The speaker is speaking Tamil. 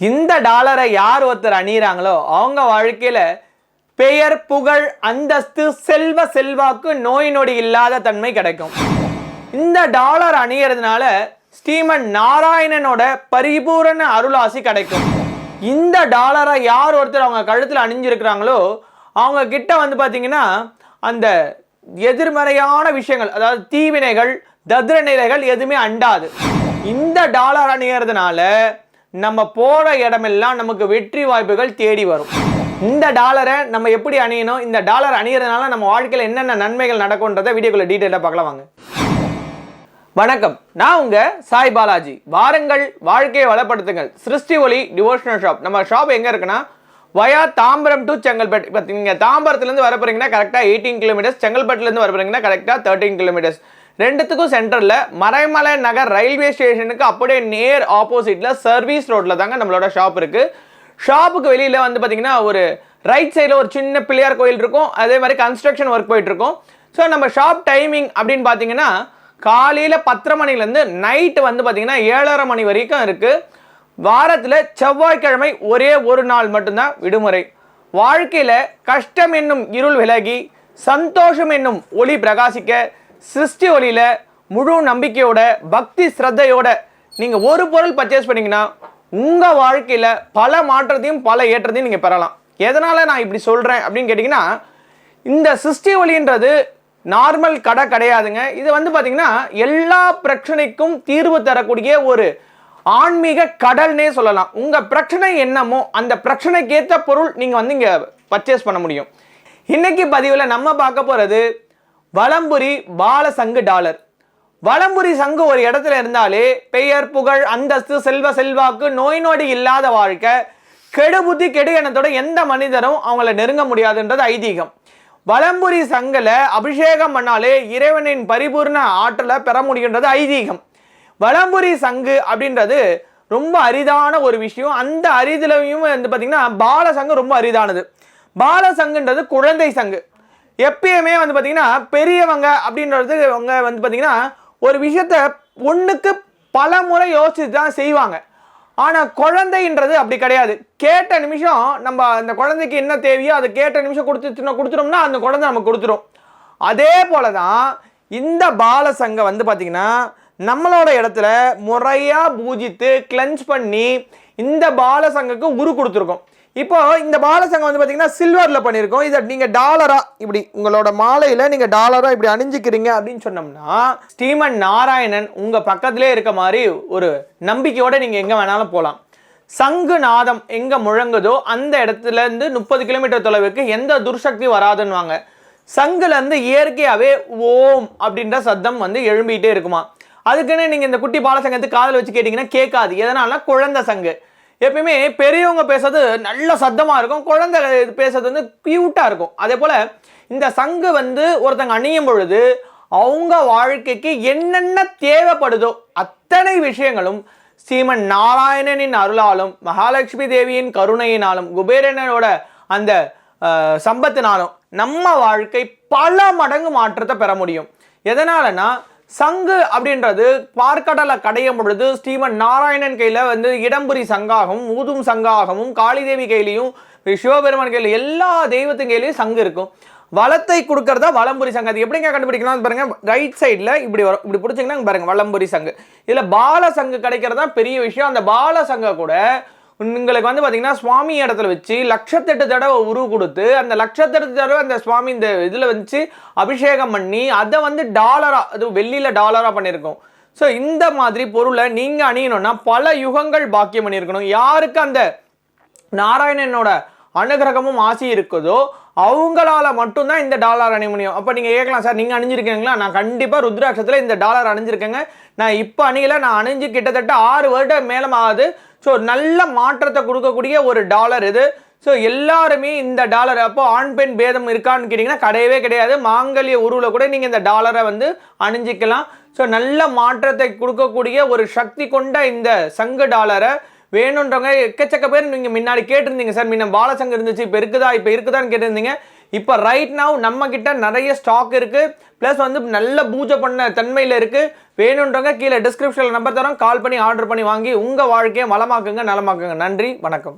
இந்த டாலரை யார் ஒருத்தர் அணியிறாங்களோ அவங்க வாழ்க்கையில் பெயர் புகழ் அந்தஸ்து செல்வ செல்வாக்கு நோய் நொடி இல்லாத தன்மை கிடைக்கும். இந்த டாலர் அணியறதுனால ஸ்ரீமன் நாராயணனோட பரிபூரண அருளாசி கிடைக்கும். இந்த டாலரை யார் ஒருத்தர் அவங்க கழுத்தில் அணிஞ்சிருக்கிறாங்களோ அவங்க கிட்ட வந்து பார்த்தீங்கன்னா அந்த எதிர்மறையான விஷயங்கள் அதாவது தீவினைகள் தத்ர நிலைகள் எதுவுமே அண்டாது. இந்த டாலர் அணியறதுனால நம்ம போகிற இடமெல்லாம் நமக்கு வெற்றி வாய்ப்புகள் தேடி வரும். இந்த டாலரை நம்ம எப்படி அணியணும்? இந்த டாலர் அணியறதுனால நம்ம வாழ்க்கையில் என்னென்ன நன்மைகள் நடக்கும்ன்றதை வீடியோக்குள்ள டீட்டெயிலாக பார்க்கலாம் வாங்க. வணக்கம். நான் உங்க சாய் பாலாஜி. வாருங்கள் வாழ்க்கையை வளப்படுத்துங்கள். சிருஷ்டி ஒளி டிவோஷனல் ஷாப் நம்ம ஷாப் எங்க இருக்குன்னா வயா தாம்பரம் டு செங்கல்பட்டு. இப்போ நீங்கள் தாம்பரத்துலேருந்து வர போறீங்கன்னா கரெக்டாக எயிட்டீன் கிலோமீட்டர்ஸ் செங்கல்பட்டுலேருந்து வர போகிறீங்கன்னா கரெக்டாக தேர்ட்டீன் கிலோமீட்டர்ஸ் ரெண்டுத்துக்கும் சென்டரில் மறைமலை நகர் ரயில்வே ஸ்டேஷனுக்கு அப்படியே நேர் ஆப்போசிட்டில் சர்வீஸ் ரோட்டில் தாங்க நம்மளோட ஷாப் இருக்குது ஷாப்புக்கு வெளியில் வந்து பார்த்தீங்கன்னா ஒரு ரைட் சைடில் ஒரு சின்ன பிள்ளையார் கோயில் இருக்கும். அதே மாதிரி கன்ஸ்ட்ரக்ஷன் ஒர்க் போயிட்டுருக்கும் ஸோ நம்ம ஷாப் டைமிங் அப்படின்னு பார்த்தீங்கன்னா காலையில் பத்தரை மணிலேருந்து நைட்டு வந்து பார்த்தீங்கன்னா ஏழரை மணி வரைக்கும் இருக்குது வாரத்தில் செவ்வாய்க்கிழமை ஒரே ஒரு நாள் மட்டும்தான் விடுமுறை. வாழ்க்கையில் கஷ்டம் என்னும் இருள் விலகி சந்தோஷம் என்னும் ஒளி பிரகாசிக்க சிருஷ்டி ஒளியில முழு நம்பிக்கையோட பக்தி ஸ்ரத்தையோட நீங்கள் ஒரு பொருள் பர்ச்சேஸ் பண்ணிங்கன்னா உங்கள் வாழ்க்கையில் பல மாற்றத்தையும் பல ஏற்றத்தையும் நீங்கள் பெறலாம். எதனால் நான் இப்படி சொல்கிறேன் அப்படின்னு கேட்டிங்கன்னா இந்த சிருஷ்டி ஒளின்றது நார்மல் கடை கிடையாதுங்க. இது வந்து பார்த்திங்கன்னா எல்லா பிரச்சனைக்கும் தீர்வு தரக்கூடிய ஒரு ஆன்மீக கடல்னே சொல்லலாம். உங்கள் பிரச்சனை என்னமோ அந்த பிரச்சனைக்கேற்ற பொருள் நீங்கள் வந்து இங்கே பர்ச்சேஸ் பண்ண முடியும். இன்றைக்கி பதிவில் நம்ம பார்க்க போகிறது வலம்புரி பாலசங்கு டாலர். வலம்புரி சங்கு ஒரு இடத்துல இருந்தாலே பெயர் புகழ் அந்தஸ்து செல்வ செல்வாக்கு நோய் நொடி இல்லாத வாழ்க்கை கெடு புத்தி கெடு எண்ணத்தோட எந்த மனிதரும் அவங்கள நெருங்க முடியாதுன்றது ஐதீகம். வலம்புரி சங்கில் அபிஷேகம் பண்ணாலே இறைவனின் பரிபூர்ண ஆற்றலை பெற முடியுன்றது ஐதீகம். வலம்புரி சங்கு அப்படின்றது ரொம்ப அரிதான ஒரு விஷயம். அந்த அரிதிலையும் வந்து பார்த்திங்கன்னா பால சங்கு ரொம்ப அரிதானது. பால சங்குன்றது குழந்தை சங்கு. எப்பயுமே வந்து பார்த்தீங்கன்னா பெரியவங்க அப்படின்றது அவங்க வந்து பார்த்தீங்கன்னா ஒரு விஷயத்த ஒன்றுக்கு பல முறை யோசிச்சு தான் செய்வாங்க. ஆனால் குழந்தைன்றது அப்படி கிடையாது. கேட்ட நிமிஷம் நம்ம அந்த குழந்தைக்கு என்ன தேவையோ அதை கேட்ட நிமிஷம் கொடுத்து கொடுத்துட்டோம்னா அந்த குழந்தை நமக்கு கொடுத்துரும். அதே போல தான் இந்த பாலசங்க வந்து பார்த்திங்கன்னா நம்மளோட இடத்துல முறையாக பூஜித்து கிளென்ஸ் பண்ணி இந்த பாலசங்கக்கு உரு கொடுத்துருக்கோம். இப்போ இந்த மாலை சங்கம் வந்து பார்த்தீங்கன்னா சில்வரில் பண்ணியிருக்கோம். இதை நீங்கள் டாலராக இப்படி உங்களோட மாலையில் நீங்கள் டாலராக இப்படி அணிஞ்சிக்கிறீங்க அப்படின்னு சொன்னோம்னா ஸ்ரீமன் நாராயணன் உங்கள் பக்கத்திலே இருக்க மாதிரி ஒரு நம்பிக்கையோடு நீங்கள் எங்கே வேணாலும் போகலாம் சங்கு நாதம் எங்கே முழங்குதோ அந்த இடத்துல இருந்து முப்பது கிலோமீட்டர் தொலைவுக்கு எந்த துர்சக்தி வராதுன்னுவாங்க. சங்குலேருந்து இயற்கையாகவே ஓம் அப்படின்ற சத்தம் வந்து எழும்பிகிட்டே இருக்குமா. அதுக்குன்னு நீங்கள் இந்த குட்டி பாலசங்கத்துக்கு காதில் வச்சு கேட்டிங்கன்னா கேட்காது. எதனால குழந்தை சங்கு. எப்பயுமே பெரியவங்க பேசுறது நல்ல சத்தமாக இருக்கும் குழந்தை பேசுறது வந்து க்யூட்டாக இருக்கும். அதே போல் இந்த சங்கு வந்து ஒருத்தங்க அணியும் பொழுது அவங்க வாழ்க்கைக்கு என்னென்ன தேவைப்படுதோ அத்தனை விஷயங்களும் ஸ்ரீமன் நாராயணனின் அருளாலும் மகாலட்சுமி தேவியின் கருணையினாலும் குபேரனோட அந்த சம்பத்தினாலும் நம்ம வாழ்க்கை பல மடங்கு மாற்றத்தை பெற முடியும். எதனாலனா சங்கு அப்படின்றது பார்க்கடலை கடையும் பொழுது ஸ்ரீமன் நாராயணன் கையில் வந்து இடம்புரி சங்காகவும் ஊதும் சங்காகவும் காளிதேவி கையிலையும் சிவபெருமான் கையில் எல்லா தெய்வத்தின் கையிலையும் சங்கு இருக்கும். வளத்தை கொடுக்கறதா வளம்புரி சங்கு. அது எப்படிங்க கண்டுபிடிக்கலாம் பாருங்க ரைட் சைடில் இப்படி வரும் இப்படி பிடிச்சிங்கன்னா பாருங்க வளம்புரி சங்கு. இதில் பால சங்கு கிடைக்கிறதா பெரிய விஷயம். அந்த பால சங்கை கூட உங்களுக்கு வந்து பார்த்தீங்கன்னா சுவாமி இடத்துல வச்சு லட்சத்தெட்டு தடவை உருவு கொடுத்து அந்த லட்சத்தெட்டு தடவை அந்த சுவாமி இந்த இதில் வச்சு அபிஷேகம் பண்ணி அதை வந்து டாலராக அது வெள்ளியில் டாலராக பண்ணியிருக்கோம். ஸோ இந்த மாதிரி பொருளை நீங்கள் அணியணும்னா பல யுகங்கள் பாக்கியம் பண்ணியிருக்கணும். யாருக்கு அந்த நாராயணனோட அனுகிரகமும் ஆசி இருக்குதோ அவங்களால மட்டும்தான் இந்த டாலர் அணிய முடியும். அப்போ நீங்கள் கேட்கலாம் சார் நீங்கள் அணிஞ்சிருக்கீங்களா? நான் கண்டிப்பாக ருத்ராட்சத்தில் இந்த டாலர் அணிஞ்சிருக்கேங்க. நான் இப்போ அணியலை நான் அணிஞ்சு கிட்டத்தட்ட ஆறு வருடம் மேலும் ஆகுது ஸோ நல்ல மாற்றத்தை கொடுக்கக்கூடிய ஒரு டாலர் இது. ஸோ எல்லாருமே இந்த டாலர் அப்போ ஆண் பெண் பேதம் இருக்கான்னு கேட்டிங்கன்னா கிடையவே கிடையாது. மாங்கல்ய உருவில் கூட நீங்கள் இந்த டாலரை வந்து அணிஞ்சிக்கலாம். ஸோ நல்ல மாற்றத்தை கொடுக்கக்கூடிய ஒரு சக்தி கொண்ட இந்த சங்கு டாலரை வேணுன்றவங்க எக்கச்சக்க பேர் நீங்கள் முன்னாடி கேட்டிருந்தீங்க. சார் முன்ன பாலசங்கம் இருந்துச்சு இப்போ இருக்குதா இப்போ இருக்குதான்னு கேட்டிருந்தீங்க. இப்போ ரைட் நவ் நம்ம கிட்ட நிறைய ஸ்டாக் இருக்கு. ப்ளஸ் வந்து நல்ல பூஜை பண்ண தன்மையில் இருக்கு. வேணுன்றவங்க கீழே டிஸ்கிரிப்ஷனில் நம்பர் தரோம் கால் பண்ணி ஆர்டர் பண்ணி வாங்கி உங்கள் வாழ்க்கையை வளமாக்குங்க நலமாக்குங்க. நன்றி வணக்கம்.